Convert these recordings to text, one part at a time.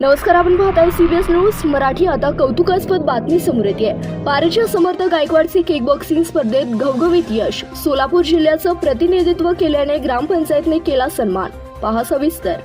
नमस्कार आपण पाहताय सीबीएस न्यूज मराठी आता कौतुकास्पद बातमी समोर येते पारेच्या समर्थ गायकवाडचे केक बॉक्सिंग स्पर्धेत घवघवीत यश. सोलापूर जिल्ह्याचं प्रतिनिधित्व केल्याने ग्रामपंचायतने केला सन्मान. पहा सविस्तर.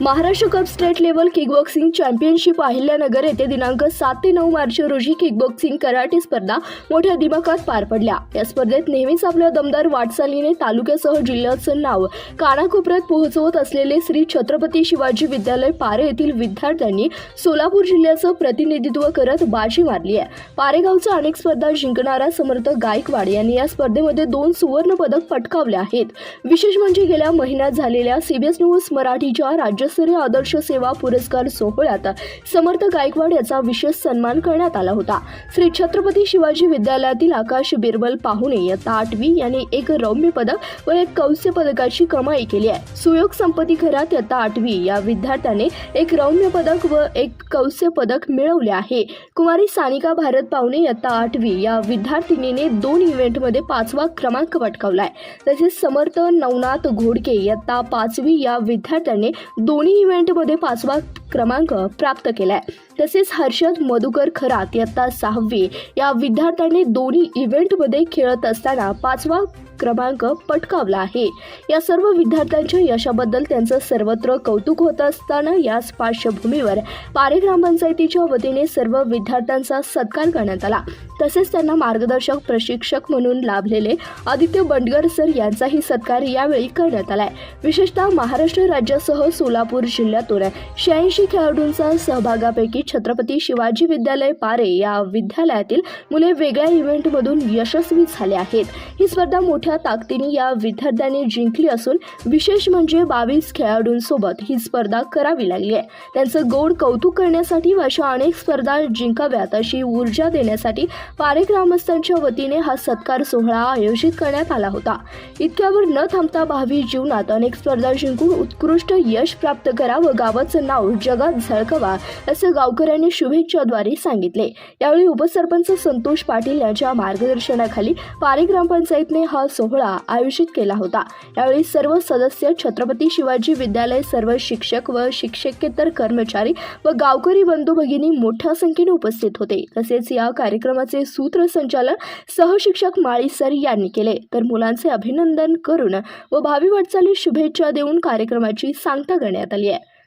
Maharashtra cup state level kickboxing championship Ahilyanagar येथे दिनांक सात ते नऊ मार्च रोजी किकबॉक्सिंग कराटे स्पर्धा मोठ्या दिमाखात पार पडल्या. या स्पर्धेत नेहमीच आपल्या दमदार वाटचालीने तालुक्यासह जिल्ह्याचं नाव कानाकोपऱ्यात पोहोचवत असलेले श्री छत्रपती शिवाजी विद्यालय पारे येथील विद्यार्थ्यांनी सोलापूर जिल्ह्याचं प्रतिनिधित्व करत बाजी मारली आहे. पारेगावच्या अनेक स्पर्धा जिंकणारा समर्थ गायकवाड यांनी या स्पर्धेमध्ये दोन सुवर्ण पदक पटकावले आहेत. विशेष म्हणजे गेल्या महिन्यात झालेल्या सीबीएस न्यूज मराठीच्या राज्य राज्यस्तरीय आदर्श सेवा पुरस्कार सोहळ्यात समर्थ गायकवाड याचा विशेष सन्मान करण्यात आला होता. श्री छत्रपती शिवाजी विद्यालयातील आकाश बिरबल पाहुणे इयत्ता आठवी यांनी एक रौम्य पदक व एक कौस्य पदकाची कमाई केली आहे. सुयोग संपत्ती घरात इयत्ता आठवी या विद्यार्थ्याने एक रौम्य पदक व एक कौस्य पदक मिळवले आहे. कुमारी सानिका भारत पाहुणे इयत्ता आठवी या विद्यार्थिनीने दोन इव्हेंटमध्ये पाचवा क्रमांक पटकावलाय तसेच समर्थ नवनाथ घोडके इयत्ता पाचवी या विद्यार्थ्याने दोन्ही इव्हेंटमध्ये पाचवा क्रमांक प्राप्त केलाय. तसेच हर्षद मधुकर खरात इयत्ता सहावी या विद्यार्थ्याने दोन्ही इव्हेंटमध्ये खेळत असताना पाचवा क्रमांक पटकावला आहे. या सर्व विद्यार्थ्यांच्या यशाबद्दल त्यांचं सर्वत्र कौतुक होत असताना याच पार्श्वभूमीवर पारे ग्रामपंचायतीच्या वतीने सर्व विद्यार्थ्यांचा सत्कार करण्यात आला. तसेच त्यांना मार्गदर्शक प्रशिक्षक म्हणून लाभलेले आदित्य बंडगर सर यांचाही सत्कार यावेळी करण्यात आलाय. विशेषतः महाराष्ट्र राज्यासह सोलापूर जिल्ह्यातून शहाऐंशी खेळाडूंचा सहभागापैकी छत्रपती शिवाजी विद्यालय पारे या विद्यालयातील मुले वेगळ्या इव्हेंटमधून यशस्वी झाले आहेत. ही स्पर्धा मोठ्या ताकदीने या विद्यार्थ्यांनी जिंकली असून विशेष म्हणजे बावीस खेळाडूंसोबत ही स्पर्धा करावी लागली आहे. त्यांचं गोड कौतुक करण्यासाठी व अशा अनेक स्पर्धा जिंकाव्यात अशी ऊर्जा देण्यासाठी पारे ग्रामस्थांच्या वतीने हा सत्कार सोहळा आयोजित करण्यात आला होता. इतक्यावर न थांबता भावी जीवनात अनेक स्पर्धा जिंकून उत्कृष्ट यश प्राप्त करा व गावाचं नाव जगात झळकवा असं गावकऱ्यांनी शुभेच्छाद्वारे सांगितले. यावेळी उपसरपंच संतोष पाटील यांच्या मार्गदर्शनाखाली पारी ग्रामपंचायतने हा सोहळा आयोजित केला होता. यावेळी सर्व सदस्य छत्रपती शिवाजी विद्यालय सर्व शिक्षक व शिक्षकेतर कर्मचारी व गावकरी बंधू भगिनी मोठ्या संख्येने उपस्थित होते. तसेच या कार्यक्रमाचे सूत्रसंचालन सहशिक्षक माळी सर यांनी केले. तर मुलांचे अभिनंदन करून व भावी वाटचाली शुभेच्छा देऊन कार्यक्रमाची सांगता करण्यात आली आहे.